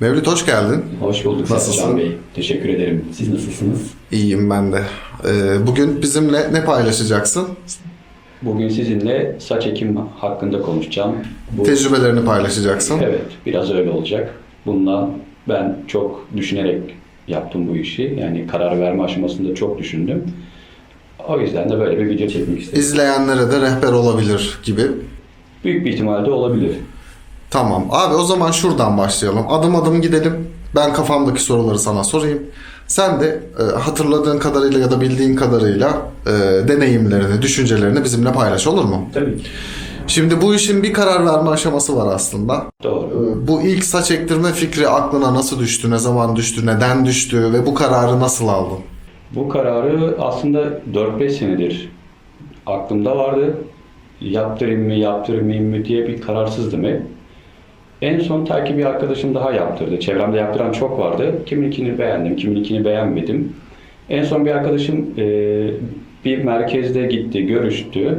Mevlüt hoş geldin. Hoş bulduk Nasılsın? Bey. Teşekkür ederim. Siz nasılsınız? İyiyim ben de. Ee, bugün bizimle ne paylaşacaksın? Bugün sizinle saç ekim hakkında konuşacağım. Bu, Tecrübelerini paylaşacaksın. evet, biraz öyle olacak. Bundan ben çok düşünerek yaptım bu işi. Yani karar verme aşamasında çok düşündüm. O yüzden de böyle bir video çekmek istedim. İzleyenlere de rehber olabilir gibi. Büyük bir ihtimalle olabilir. Tamam. Abi o zaman şuradan başlayalım. Adım adım gidelim. Ben kafamdaki soruları sana sorayım. Sen de e, hatırladığın kadarıyla ya da bildiğin kadarıyla e, deneyimlerini, düşüncelerini bizimle paylaş olur mu? Tabii ki. Şimdi bu işin bir karar verme aşaması var aslında. Doğru. Bu ilk saç ektirme fikri aklına nasıl düştü, ne zaman düştü, neden düştü ve bu kararı nasıl aldın? Bu kararı aslında 4-5 senedir aklımda vardı. Yaptırayım mı, yaptırmayayım mı diye bir kararsızdım hep. En son ta ki bir arkadaşım daha yaptırdı. Çevremde yaptıran çok vardı. Kimininkini beğendim, kimininkini beğenmedim. En son bir arkadaşım e, bir merkezde gitti, görüştü.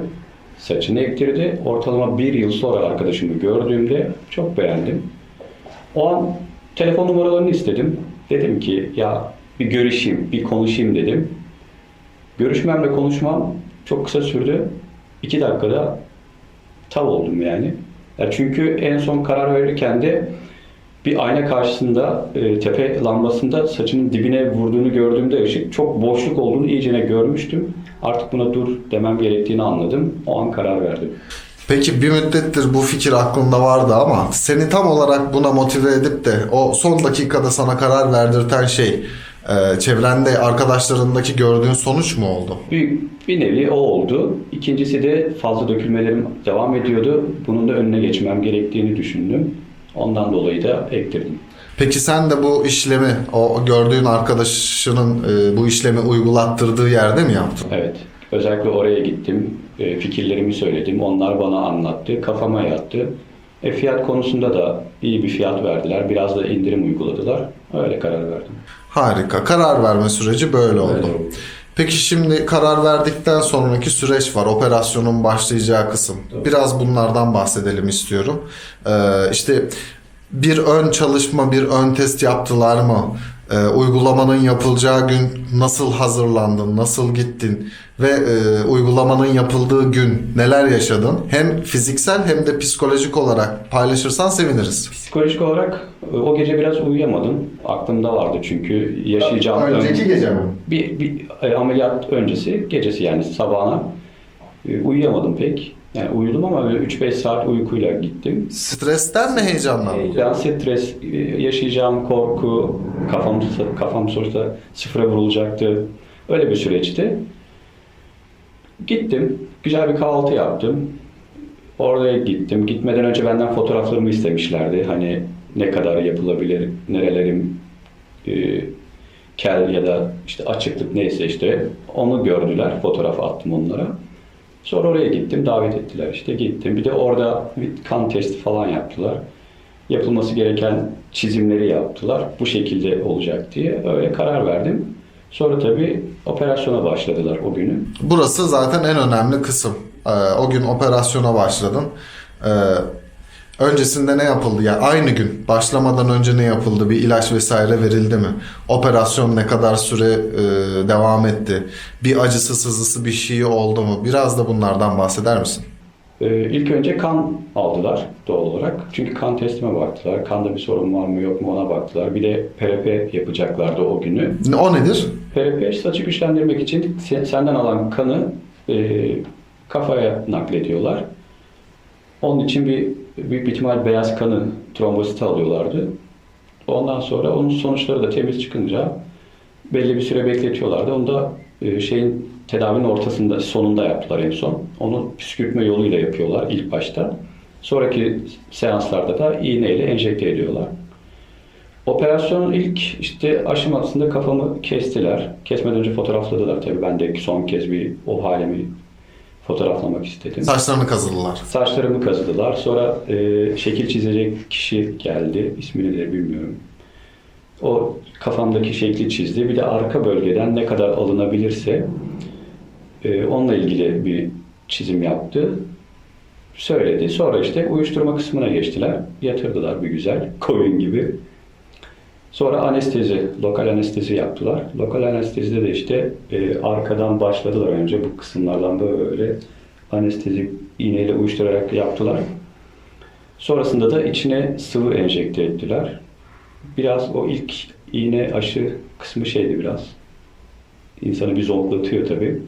Saçını ektirdi. Ortalama bir yıl sonra arkadaşımı gördüğümde çok beğendim. O an telefon numaralarını istedim. Dedim ki ya bir görüşeyim, bir konuşayım dedim. Görüşmemle konuşmam çok kısa sürdü. İki dakikada tav oldum yani. Ya çünkü en son karar verirken de bir ayna karşısında e, tepe lambasında saçının dibine vurduğunu gördüğümde ışık çok boşluk olduğunu iyicene görmüştüm. Artık buna dur demem gerektiğini anladım. O an karar verdim. Peki bir müddettir bu fikir aklında vardı ama seni tam olarak buna motive edip de o son dakikada sana karar verdirten şey e, çevrende arkadaşlarındaki gördüğün sonuç mu oldu? Bir, bir nevi o oldu. İkincisi de fazla dökülmelerim devam ediyordu. Bunun da önüne geçmem gerektiğini düşündüm. Ondan dolayı da ektirdim. Peki sen de bu işlemi o gördüğün arkadaşının e, bu işlemi uygulattırdığı yerde mi yaptın? Evet. Özellikle oraya gittim. E, fikirlerimi söyledim. Onlar bana anlattı. Kafama yattı. E, fiyat konusunda da iyi bir fiyat verdiler. Biraz da indirim uyguladılar. Öyle karar verdim. Harika. Karar verme süreci böyle oldu. Öyle. Peki şimdi karar verdikten sonraki süreç var. Operasyonun başlayacağı kısım. Biraz bunlardan bahsedelim istiyorum. Ee, işte bir ön çalışma, bir ön test yaptılar mı? Ee, uygulamanın yapılacağı gün nasıl hazırlandın, nasıl gittin ve e, uygulamanın yapıldığı gün neler yaşadın? Hem fiziksel hem de psikolojik olarak paylaşırsan seviniriz. Psikolojik olarak e, o gece biraz uyuyamadım. Aklımda vardı çünkü yaşayacağım. gece mi? Bir, bir e, ameliyat öncesi, gecesi yani sabahına e, uyuyamadım pek. Yani uyudum ama böyle 3-5 saat uykuyla gittim. Stresten mi heyecandan? Ben stres, e, yaşayacağım korku, kafam, kafam sonuçta sıfıra vurulacaktı. Öyle bir süreçti. Gittim, güzel bir kahvaltı yaptım. Oraya gittim. Gitmeden önce benden fotoğraflarımı istemişlerdi. Hani ne kadar yapılabilir, nerelerim e, kel ya da işte açıklık neyse işte onu gördüler. Fotoğraf attım onlara. Sonra oraya gittim, davet ettiler işte gittim. Bir de orada bir kan testi falan yaptılar. Yapılması gereken çizimleri yaptılar. Bu şekilde olacak diye öyle karar verdim. Sonra tabii operasyona başladılar o günü. Burası zaten en önemli kısım. Ee, o gün operasyona başladın. Ee, öncesinde ne yapıldı? Yani aynı gün başlamadan önce ne yapıldı? Bir ilaç vesaire verildi mi? Operasyon ne kadar süre e, devam etti? Bir acısı sızısı bir şey oldu mu? Biraz da bunlardan bahseder misin? Ee, ilk önce kan aldılar doğal olarak. Çünkü kan testime baktılar. Kanda bir sorun var mı yok mu ona baktılar. Bir de PRP yapacaklardı o günü. O nedir? PRP saçı güçlendirmek için sen- senden alan kanı e, kafaya naklediyorlar. Onun için bir büyük bir ihtimal beyaz kanı trombositi alıyorlardı. Ondan sonra onun sonuçları da temiz çıkınca belli bir süre bekletiyorlardı. Onu da e, şeyin tedavinin ortasında sonunda yaptılar en son. Onu püskürtme yoluyla yapıyorlar ilk başta. Sonraki seanslarda da iğneyle enjekte ediyorlar. Operasyonun ilk işte aşamasında kafamı kestiler. Kesmeden önce fotoğrafladılar tabii. Ben de son kez bir o halimi fotoğraflamak istedim. Saçlarını kazıdılar. Saçlarımı kazıdılar. Sonra e, şekil çizecek kişi geldi. İsmini de bilmiyorum. O kafamdaki şekli çizdi. Bir de arka bölgeden ne kadar alınabilirse Ee, onunla ilgili bir çizim yaptı. Söyledi. Sonra işte uyuşturma kısmına geçtiler. Yatırdılar bir güzel. Koyun gibi. Sonra anestezi, lokal anestezi yaptılar. Lokal anestezide de işte e, arkadan başladılar önce bu kısımlardan böyle anestezi iğneyle uyuşturarak yaptılar. Sonrasında da içine sıvı enjekte ettiler. Biraz o ilk iğne aşı kısmı şeydi biraz. İnsanı bir zonklatıyor tabii.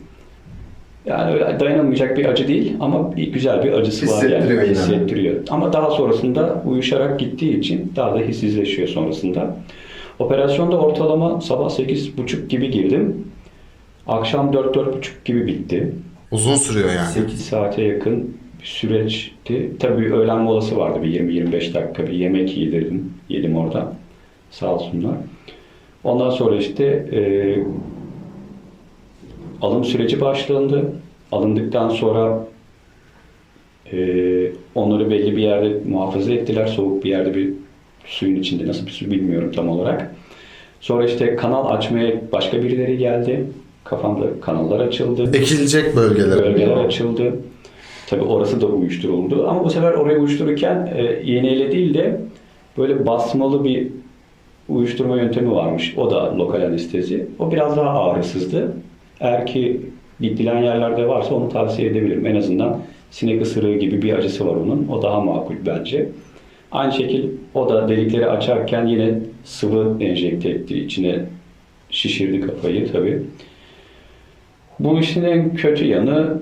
Yani öyle dayanılmayacak bir acı değil ama bir, güzel bir acısı var yani. Hissettiriyor yine. Hissettiriyor. Ama daha sonrasında uyuşarak gittiği için daha da hissizleşiyor sonrasında. Operasyonda ortalama sabah 8.30 gibi girdim. Akşam 4-4.30 gibi bitti. Uzun sürüyor yani. 8 saate yakın bir süreçti. Tabii öğlen molası vardı bir 20-25 dakika bir yemek yedirdim. Yedim orada. Sağ olsunlar. Ondan sonra işte e, alım süreci başlandı. Alındıktan sonra e, onları belli bir yerde muhafaza ettiler. Soğuk bir yerde bir suyun içinde nasıl bir su bilmiyorum tam olarak. Sonra işte kanal açmaya başka birileri geldi. Kafamda kanallar açıldı. Ekilecek bölgeler. Bölgeler açıldı. Tabi orası da uyuşturuldu. Ama bu sefer orayı uyuştururken e, iğneyle değil de böyle basmalı bir uyuşturma yöntemi varmış. O da lokal anestezi. O biraz daha ağrısızdı. Eğer ki gidilen yerlerde varsa onu tavsiye edebilirim. En azından sinek ısırığı gibi bir acısı var onun. O daha makul bence. Aynı şekil o da delikleri açarken yine sıvı enjekte etti. İçine şişirdi kafayı tabii. Bu işin en kötü yanı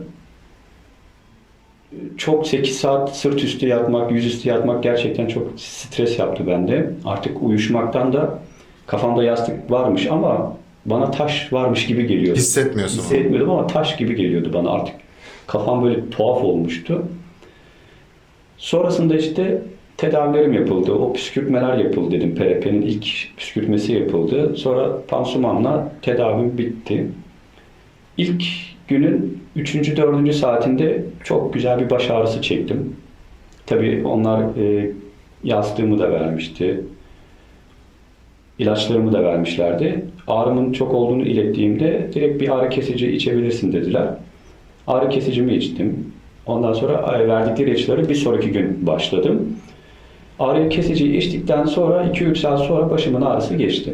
çok 8 saat sırt üstü yatmak, yüzüstü yatmak gerçekten çok stres yaptı bende. Artık uyuşmaktan da kafamda yastık varmış ama bana taş varmış gibi geliyordu. Hissetmiyorsun. Hissetmiyordum ama taş gibi geliyordu bana artık. Kafam böyle tuhaf olmuştu. Sonrasında işte tedavilerim yapıldı. O püskürtmeler yapıldı dedim. PRP'nin ilk püskürtmesi yapıldı. Sonra pansumanla tedavim bitti. İlk günün 3. 4. saatinde çok güzel bir baş ağrısı çektim. Tabii onlar e, yastığımı da vermişti. İlaçlarımı da vermişlerdi. Ağrımın çok olduğunu ilettiğimde direkt bir ağrı kesici içebilirsin dediler. Ağrı kesicimi içtim. Ondan sonra e, verdikleri ilaçları bir sonraki gün başladım. Ağrı kesiciyi içtikten sonra 2-3 saat sonra başımın ağrısı geçti.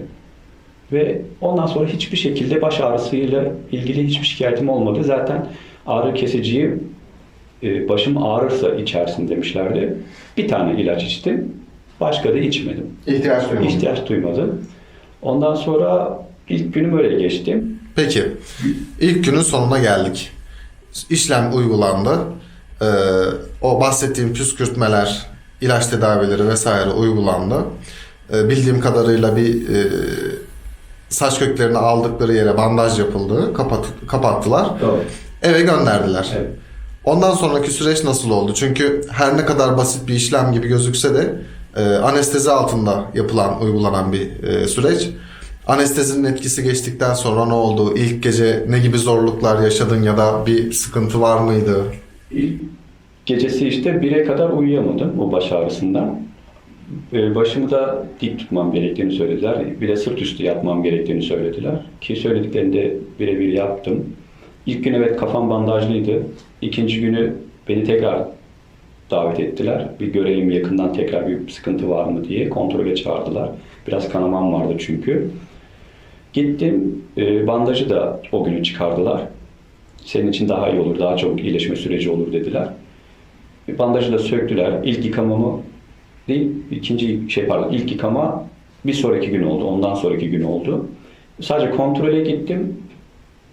Ve ondan sonra hiçbir şekilde baş ağrısıyla ilgili hiçbir şikayetim olmadı. Zaten ağrı kesiciyi e, başım ağrırsa içersin demişlerdi. Bir tane ilaç içtim. Başka da içmedim. İhtiyaç duymadım. İhtiyaç duymadım. Ondan sonra ilk günüm öyle geçti. Peki. İlk günün sonuna geldik. İşlem uygulandı. Ee, o bahsettiğim püskürtmeler, ilaç tedavileri vesaire uygulandı. Ee, bildiğim kadarıyla bir e, saç köklerini aldıkları yere bandaj yapıldı. Kapat, kapattılar. Doğru. Eve gönderdiler. Evet. Ondan sonraki süreç nasıl oldu? Çünkü her ne kadar basit bir işlem gibi gözükse de e, anestezi altında yapılan, uygulanan bir e, süreç. Anestezinin etkisi geçtikten sonra ne oldu? İlk gece ne gibi zorluklar yaşadın ya da bir sıkıntı var mıydı? İlk gecesi işte 1'e kadar uyuyamadım o baş ağrısından. Ee, Başımı da dik tutmam gerektiğini söylediler. Bir de sırt üstü yatmam gerektiğini söylediler. Ki söylediklerini de birebir yaptım. İlk gün evet kafam bandajlıydı. İkinci günü beni tekrar davet ettiler. Bir görelim yakından tekrar bir sıkıntı var mı diye kontrole çağırdılar. Biraz kanamam vardı çünkü. Gittim, e, bandajı da o günü çıkardılar. Senin için daha iyi olur, daha çabuk iyileşme süreci olur dediler. Bir bandajı da söktüler. İlk yıkamamı değil, ikinci şey pardon, ilk yıkama bir sonraki gün oldu. Ondan sonraki gün oldu. Sadece kontrole gittim.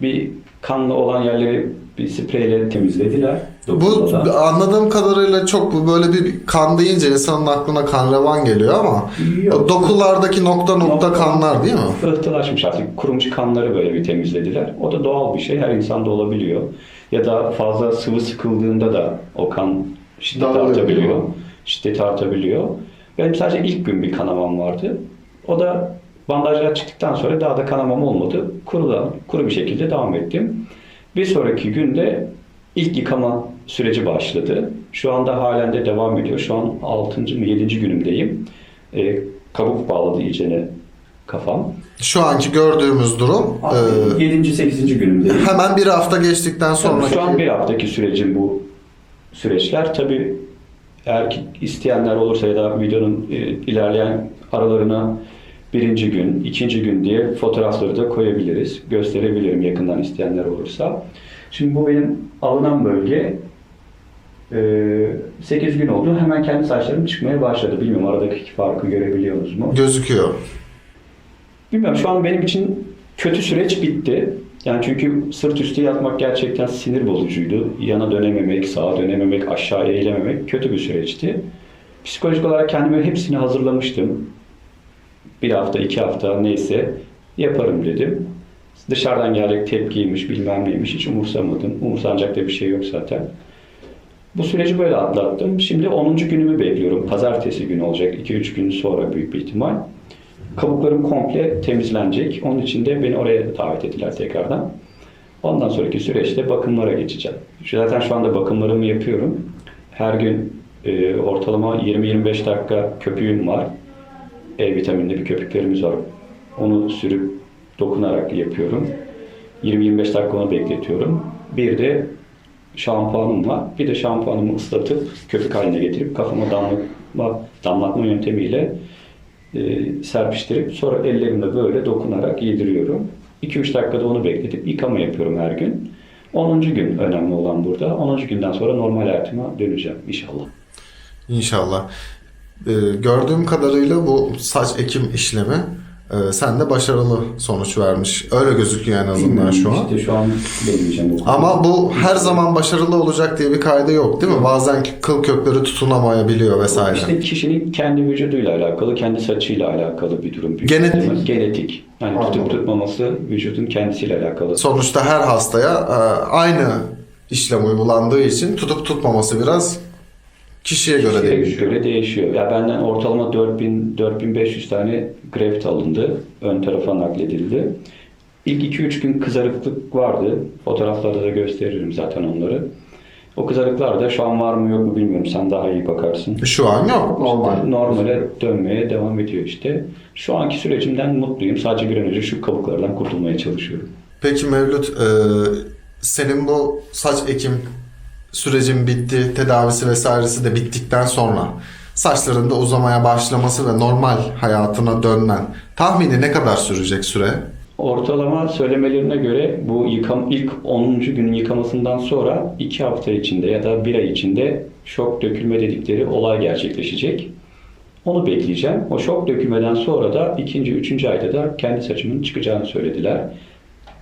Bir kanlı olan yerleri bir spreyle temizlediler. Bu Dokunmadan. anladığım kadarıyla çok bu böyle bir kan deyince insanın aklına kan revan geliyor ama Yok. dokulardaki nokta nokta Nokta. kanlar değil mi? Ihtılaşmış artık. Kurumuş kanları böyle bir temizlediler. O da doğal bir şey. Her insanda olabiliyor. Ya da fazla sıvı sıkıldığında da o kan şiddeti Dağılıyor, artabiliyor. mi? Şiddeti artabiliyor. Benim sadece ilk gün bir kanamam vardı. O da bandajlar çıktıktan sonra daha da kanamam olmadı. Kuru, da, kuru bir şekilde devam ettim. Bir sonraki günde ilk yıkama süreci başladı. Şu anda halen de devam ediyor. Şu an 6. mı 7. günümdeyim. E, kabuk bağladı iyicene kafam. Şu anki gördüğümüz durum e, 7. 8. günümdeyim. hemen bir hafta geçtikten sonra şu an bir haftaki sürecin bu süreçler. Tabii eğer ki isteyenler olursa ya da videonun e, ilerleyen aralarına birinci gün, ikinci gün diye fotoğrafları da koyabiliriz. Gösterebilirim yakından isteyenler olursa. Şimdi bu benim alınan bölge. 8 gün oldu. Hemen kendi saçlarım çıkmaya başladı. Bilmiyorum aradaki farkı görebiliyorsunuz mu? gözüküyor. Bilmiyorum şu an benim için kötü süreç bitti. Yani çünkü sırt üstü yatmak gerçekten sinir bozucuydu. Yana dönememek, sağa dönememek, aşağı eğilememek kötü bir süreçti. Psikolojik olarak kendime hepsini hazırlamıştım. Bir hafta, iki hafta neyse yaparım dedim. Dışarıdan gelecek tepkiymiş, bilmem neymiş hiç umursamadım. Umursanacak da bir şey yok zaten. Bu süreci böyle atlattım. Şimdi 10. günümü bekliyorum. Pazartesi günü olacak. 2-3 gün sonra büyük bir ihtimal. Kabuklarım komple temizlenecek. Onun için de beni oraya davet ettiler tekrardan. Ondan sonraki süreçte bakımlara geçeceğim. Zaten şu anda bakımlarımı yapıyorum. Her gün e, ortalama 20-25 dakika köpüğüm var. E vitaminli bir köpüklerimiz var. Onu sürüp dokunarak yapıyorum. 20-25 dakika onu bekletiyorum. Bir de şampuanım var. Bir de şampuanımı ıslatıp köpük haline getirip kafama damlatma, damlatma yöntemiyle e, serpiştirip sonra ellerimle böyle dokunarak yediriyorum. 2-3 dakikada onu bekletip yıkama yapıyorum her gün. 10. gün önemli olan burada. 10. günden sonra normal hayatıma döneceğim inşallah. İnşallah. Ee, gördüğüm kadarıyla bu saç ekim işlemi e, sende başarılı sonuç vermiş. Öyle gözüküyor en azından şu an. İşte şu an deneyeceğim. Ama bu her zaman başarılı olacak diye bir kaydı yok değil mi? Bazen kıl kökleri tutunamayabiliyor vesaire. İşte kişinin kendi vücuduyla alakalı, kendi saçıyla alakalı bir durum. büyük Genetik. ihtimal. Genetik. Yani Anladım. tutup tutmaması vücudun kendisiyle alakalı. Sonuçta her hastaya e, aynı işlem uygulandığı için tutup tutmaması biraz kişiye göre Kişiye değişiyor. göre değişiyor. Ya benden ortalama 4000 4500 tane greft alındı. Ön tarafa nakledildi. İlk 2-3 gün kızarıklık vardı. Fotoğraflarda da gösteririm zaten onları. O kızarıklar da şu an var mı yok mu bilmiyorum. Sen daha iyi bakarsın. Şu an yok. Normal. Normale dönmeye devam ediyor işte. Şu anki sürecimden mutluyum. Sadece bir an önce şu kabuklardan kurtulmaya çalışıyorum. Peki Mevlüt, e, senin bu saç ekim sürecin bitti, tedavisi vesairesi de bittikten sonra saçların da uzamaya başlaması ve normal hayatına dönmen tahmini ne kadar sürecek süre? Ortalama söylemelerine göre bu yıkam, ilk 10. günün yıkamasından sonra 2 hafta içinde ya da 1 ay içinde şok dökülme dedikleri olay gerçekleşecek. Onu bekleyeceğim. O şok dökülmeden sonra da ikinci, üçüncü ayda da kendi saçımın çıkacağını söylediler.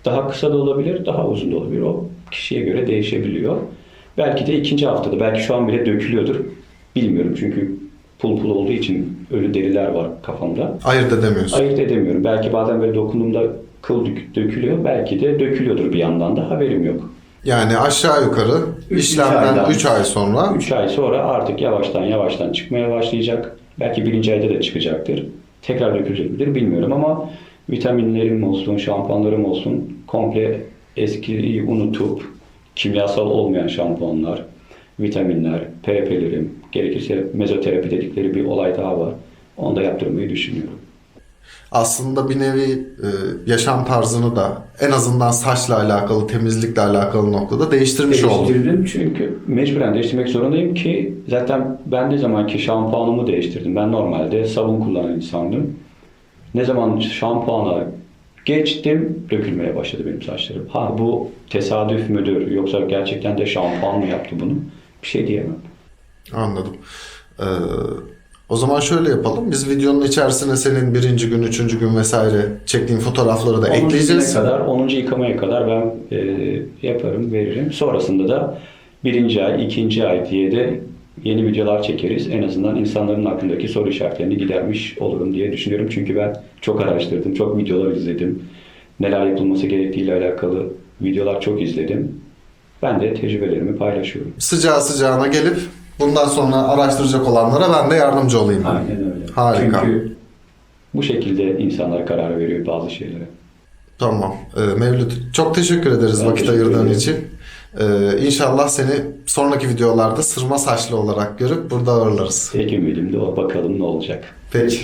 Daha kısa da olabilir, daha uzun da olabilir. O kişiye göre değişebiliyor. Belki de ikinci haftada, belki şu an bile dökülüyordur. Bilmiyorum çünkü pul pul olduğu için ölü deriler var kafamda. Ayırt edemiyorsun. Ayırt edemiyorum. Belki bazen böyle dokunduğumda kıl dök- dökülüyor. Belki de dökülüyordur bir yandan da haberim yok. Yani aşağı yukarı Üç- işlemden aydan. 3 ay sonra 3 ay sonra artık yavaştan yavaştan çıkmaya başlayacak. Belki birinci ayda da çıkacaktır. Tekrar dökülecek midir bilmiyorum ama vitaminlerim olsun, şampuanlarım olsun komple eskiyi unutup kimyasal olmayan şampuanlar, vitaminler, PRP'lerim, gerekirse mezoterapi dedikleri bir olay daha var. Onu da yaptırmayı düşünüyorum. aslında bir nevi e, yaşam tarzını da en azından saçla alakalı, temizlikle alakalı noktada değiştirmiş oldun. Değiştirdim çünkü mecburen değiştirmek zorundayım ki zaten ben ne zamanki şampuanımı değiştirdim. Ben normalde sabun kullanan insandım. Ne zaman şampuana geçtim dökülmeye başladı benim saçlarım. Ha bu tesadüf müdür yoksa gerçekten de şampuan mı yaptı bunu? Bir şey diyemem. Anladım. Ee, o zaman şöyle yapalım. Biz videonun içerisine senin birinci gün, üçüncü gün vesaire çektiğin fotoğrafları da 10. ekleyeceğiz. kadar, 10. yıkamaya kadar ben e, yaparım, veririm. Sonrasında da birinci ay, ikinci ay diye de yeni videolar çekeriz. En azından insanların aklındaki soru işaretlerini gidermiş olurum diye düşünüyorum. Çünkü ben çok araştırdım, çok videolar izledim. Neler yapılması gerektiğiyle alakalı videolar çok izledim. Ben de tecrübelerimi paylaşıyorum. Sıcağı sıcağına gelip bundan sonra araştıracak olanlara ben de yardımcı olayım. Aynen öyle. Harika. Çünkü bu şekilde insanlar karar veriyor bazı şeylere. Tamam. Ee, Mevlüt çok teşekkür ederiz Ben vakit teşekkür ayırdığın ederim. için. Ee, inşallah seni sonraki videolarda sırma saçlı olarak görüp burada ağırlarız. Tek ümidim de o. Bakalım ne olacak. Peki.